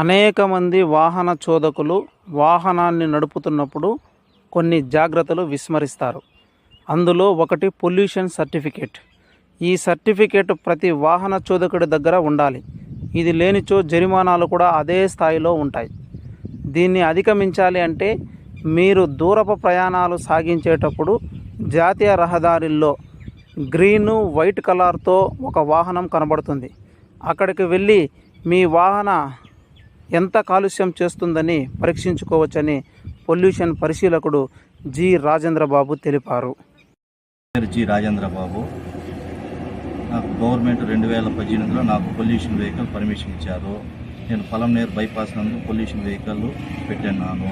అనేక మంది వాహన చోదకులు వాహనాన్ని నడుపుతున్నప్పుడు కొన్ని జాగ్రత్తలు విస్మరిస్తారు. అందులో ఒకటి పొల్యూషన్ సర్టిఫికేట్. ఈ సర్టిఫికేట్ ప్రతి వాహన చోదకుడి దగ్గర ఉండాలి. ఇది లేనిచో జరిమానాలు కూడా అదే స్థాయిలో ఉంటాయి. దీన్ని అధిగమించాలి అంటే మీరు దూరపు ప్రయాణాలు సాగించేటప్పుడు జాతీయ రహదారిల్లో గ్రీను వైట్ కలర్తో ఒక వాహనం కనబడుతుంది. అక్కడికి వెళ్ళి మీ వాహన ఎంత కాలుష్యం చేస్తుందని పరీక్షించుకోవచ్చని పొల్యూషన్ పరిశీలకుడు జి రాజేంద్ర బాబు తెలిపారు జి రాజేంద్ర బాబు నాకు గవర్నమెంట్ రెండు వేల పద్దెనిమిదిలో నాకు పొల్యూషన్ వెహికల్ పర్మిషన్ ఇచ్చారు. నేను పొలంనేరు బైపాస్ నందు పొల్యూషన్ వెహికల్ పెట్టాను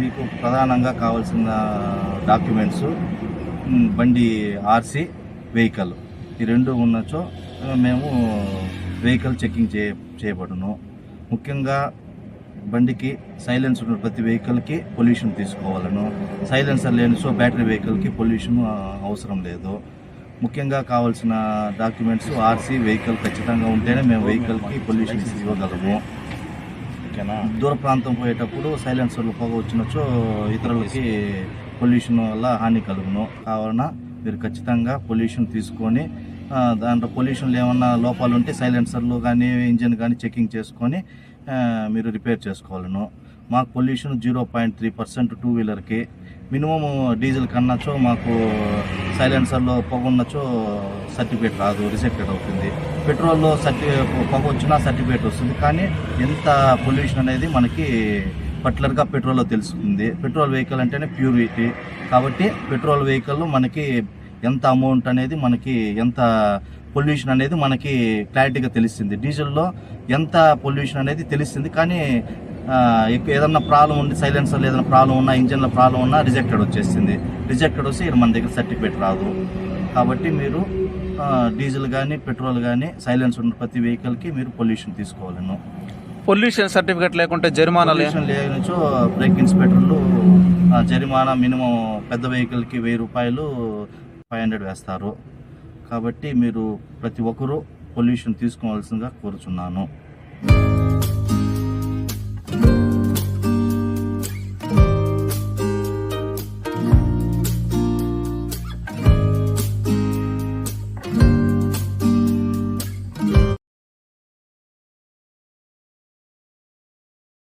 మీకు ప్రధానంగా కావాల్సిన డాక్యుమెంట్స్ బండి ఆర్సీ వెహికల్. ఈ రెండు ఉన్నచో మేము వెహికల్ చెకింగ్ చే చేయబడును. ముఖ్యంగా బండికి సైలెన్స్ ఉన్న ప్రతి వెహికల్కి పొల్యూషన్ తీసుకోవాలను. సైలెన్సర్ లేని సో బ్యాటరీ వెహికల్కి పొల్యూషన్ అవసరం లేదు. ముఖ్యంగా కావాల్సిన డాక్యుమెంట్స్ ఆర్సీ వెహికల్ ఖచ్చితంగా ఉంటేనే మేము వెహికల్కి పొల్యూషన్ ఇవ్వగలము. ఓకేనా? దూర ప్రాంతం పోయేటప్పుడు సైలెన్సర్లు పొగ వచ్చినచో ఇతరులకి పొల్యూషన్ వల్ల హాని కలుగును. కావున మీరు ఖచ్చితంగా పొల్యూషన్ తీసుకొని దాంట్లో పొల్యూషన్లు ఏమన్నా లోపాలు ఉంటే సైలెన్సర్లు కానీ ఇంజిన్ కానీ చెకింగ్ చేసుకొని మీరు రిపేర్ చేసుకోవాలను. మాకు pollution zero point three percent two వీలర్కి minimum diesel కన్నాచో మాకు సైలెన్సర్లో పొగ ఉన్నచో సర్టిఫికేట్ రాదు రిజెక్టెడ్ అవుతుంది. పెట్రోల్లో సర్టి పొగ వచ్చినా సర్టిఫికేట్ వస్తుంది. కానీ ఎంత పొల్యూషన్ అనేది మనకి పర్టికులర్గా పెట్రోల్లో తెలుస్తుంది. పెట్రోల్ వెహికల్ అంటేనే ప్యూరిటీ కాబట్టి పెట్రోల్ వెహికల్ మనకి ఎంత అమౌంట్ అనేది మనకి ఎంత పొల్యూషన్ అనేది మనకి క్లారిటీగా తెలుస్తుంది. డీజిల్లో ఎంత పొల్యూషన్ అనేది తెలుస్తుంది. కానీ ఏదన్నా ప్రాబ్లం ఉండి సైలెన్సర్ ఏదైనా ప్రాబ్లం ఉన్నా ఇంజన్లో ప్రాబ్లం ఉన్నా రిజెక్టెడ్ వచ్చేసింది రిజెక్టెడ్ వస్తే మన దగ్గర సర్టిఫికేట్ రాదు. కాబట్టి మీరు డీజిల్ కానీ పెట్రోల్ కానీ సైలెన్స్ ఉన్న ప్రతి వెహికల్కి మీరు పొల్యూషన్ తీసుకోవాలను. పొల్యూషన్ సర్టిఫికేట్ లేకుంటే పొల్యూషన్ లేనిచో బ్రేక్ ఇన్స్పెక్టర్లు ఆ, జరిమానా మినిమం పెద్ద వెహికల్కి వెయ్యి రూపాయలు ఫైవ్ హండ్రెడ్ వేస్తారు. కాబట్టి మీరు ప్రతి ఒక్కరూ పొల్యూషన్ తీసుకోవాల్సిందిగా కోరుచున్నాను.